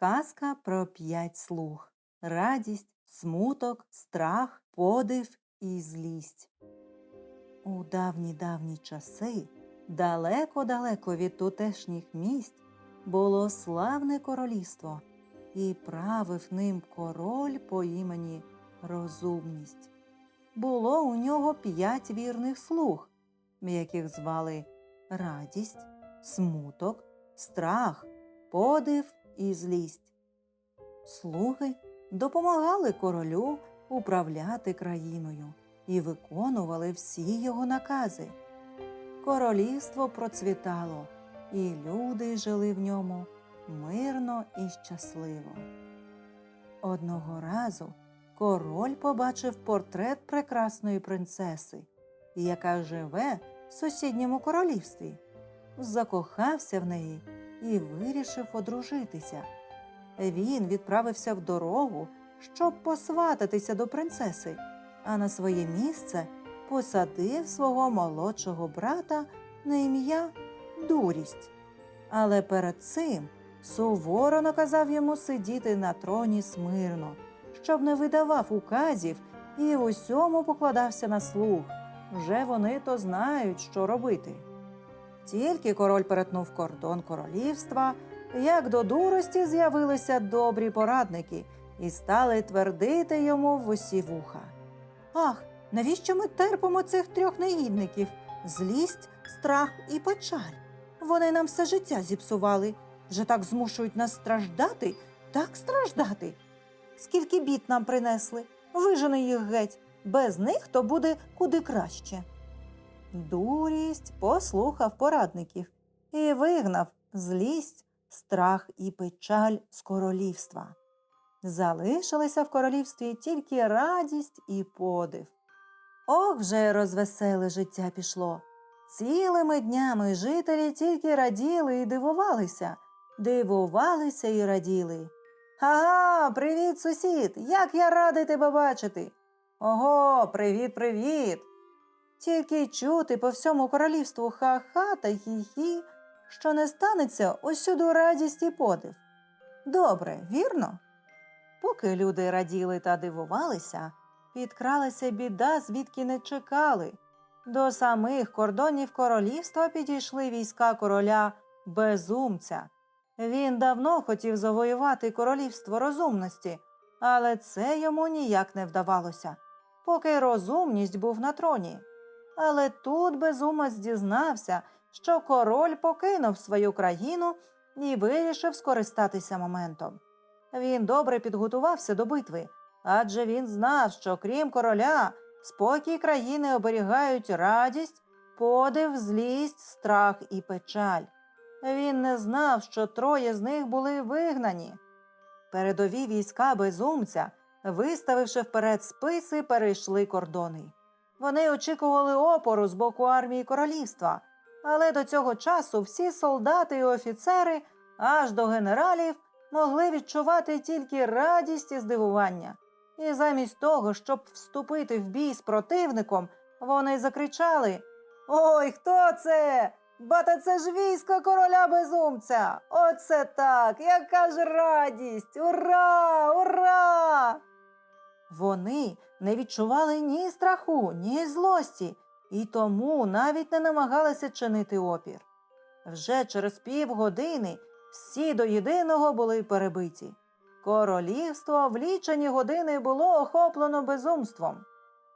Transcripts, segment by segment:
Казка про п'ять слуг радість, смуток, страх, подив і злість. У давні давні часи, далеко-далеко від тутешніх місць, було славне королівство, і правив ним король по імені Розумність. Було у нього п'ять вірних слуг, яких звали радість, смуток, страх, подив і злість. Слуги допомагали королю управляти країною і виконували всі його накази. Королівство процвітало, і люди жили в ньому мирно і щасливо. Одного разу король побачив портрет прекрасної принцеси, яка живе в сусідньому королівстві, закохався в неї і вирішив одружитися. Він відправився в дорогу, щоб посвататися до принцеси, а на своє місце посадив свого молодшого брата на ім'я Дурість. Але перед цим суворо наказав йому сидіти на троні смирно, щоб не видавав указів і усьому покладався на слух. Вже вони то знають, що робити. Тільки король перетнув кордон королівства, як до дурості з'явилися добрі порадники і стали твердити йому в усі вуха. Ах, навіщо ми терпимо цих трьох негідників? Злість, страх і печаль. Вони нам все життя зіпсували. Вже так змушують нас страждати, так страждати. Скільки бід нам принесли, вижени їх геть. Без них то буде куди краще. Дурість послухав порадників і вигнав злість, страх і печаль з королівства. Залишилися в королівстві тільки радість і подив. Ох, вже розвеселе життя пішло. Цілими днями жителі тільки раділи і дивувалися, дивувалися і раділи. Ага, привіт, сусід! Як я радий тебе бачити. Ого, привіт, привіт. Тільки чути по всьому королівству ха-ха та хі-хі, що не станеться усюду радість і подив. Добре, вірно? Поки люди раділи та дивувалися, підкралася біда, звідки не чекали. До самих кордонів королівства підійшли війська короля безумця. Він давно хотів завоювати королівство розумності, але це йому ніяк не вдавалося, поки розумність був на троні. Але тут безумець дізнався, що король покинув свою країну і вирішив скористатися моментом. Він добре підготувався до битви, адже він знав, що крім короля, спокій країни оберігають радість, подив, злість, страх і печаль. Він не знав, що троє з них були вигнані. Передові війська безумця, виставивши вперед списи, перейшли кордони. Вони очікували опору з боку армії королівства, але до цього часу всі солдати і офіцери, аж до генералів, могли відчувати тільки радість і здивування. І замість того, щоб вступити в бій з противником, вони закричали Ой, хто це? Бата це ж військо короля безумця. Оце так, яка ж радість! Ура! Ура! Вони не відчували ні страху, ні злості, і тому навіть не намагалися чинити опір. Вже через півгодини всі до єдиного були перебиті. Королівство в лічені години було охоплено безумством.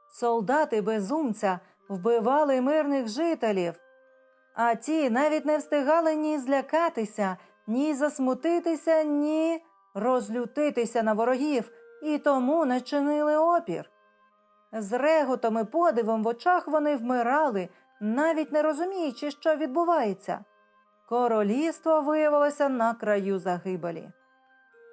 Солдати безумця вбивали мирних жителів, а ті навіть не встигали ні злякатися, ні засмутитися, ні розлютитися на ворогів і тому не чинили опір. З реготом і подивом в очах вони вмирали, навіть не розуміючи, що відбувається. Королівство виявилося на краю загибелі.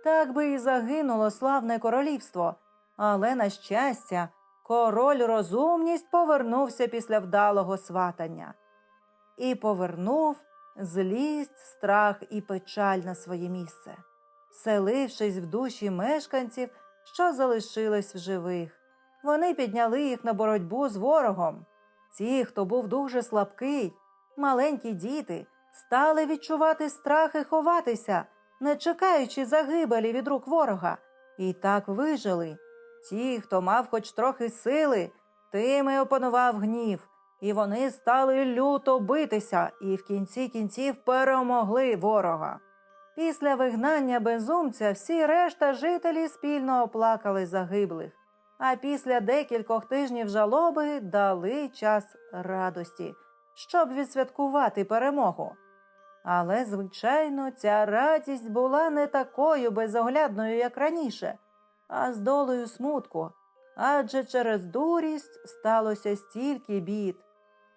Так би і загинуло славне королівство, але, на щастя, король розумність повернувся після вдалого сватання і повернув злість, страх і печаль на своє місце, селившись в душі мешканців, що залишились в живих. Вони підняли їх на боротьбу з ворогом. Ті, хто був дуже слабкий, маленькі діти, стали відчувати страх і ховатися, не чекаючи загибелі від рук ворога, і так вижили. Ті, хто мав хоч трохи сили, тими опанував гнів, і вони стали люто битися і в кінці кінців перемогли ворога. Після вигнання безумця всі решта жителі спільно оплакали загиблих, а після декількох тижнів жалоби дали час радості, щоб відсвяткувати перемогу. Але, звичайно, ця радість була не такою безоглядною, як раніше, а з долею смутку, адже через дурість сталося стільки бід.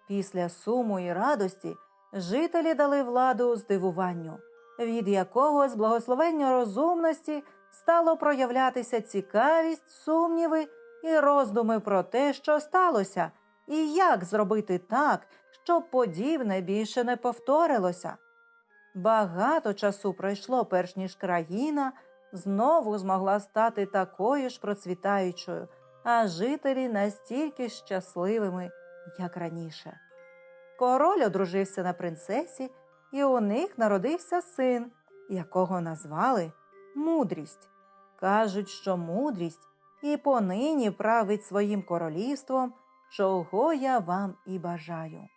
Після суму і радості жителі дали владу здивуванню, від якого з благословення розумності стало проявлятися цікавість, сумніви і роздуми про те, що сталося, і як зробити так, щоб подібне більше не повторилося. Багато часу пройшло, перш ніж країна знову змогла стати такою ж процвітаючою, а жителі настільки щасливими, як раніше. Король одружився на принцесі, і у них народився син, якого назвали Мудрість. Кажуть, що мудрість і понині править своїм королівством, чого я вам і бажаю.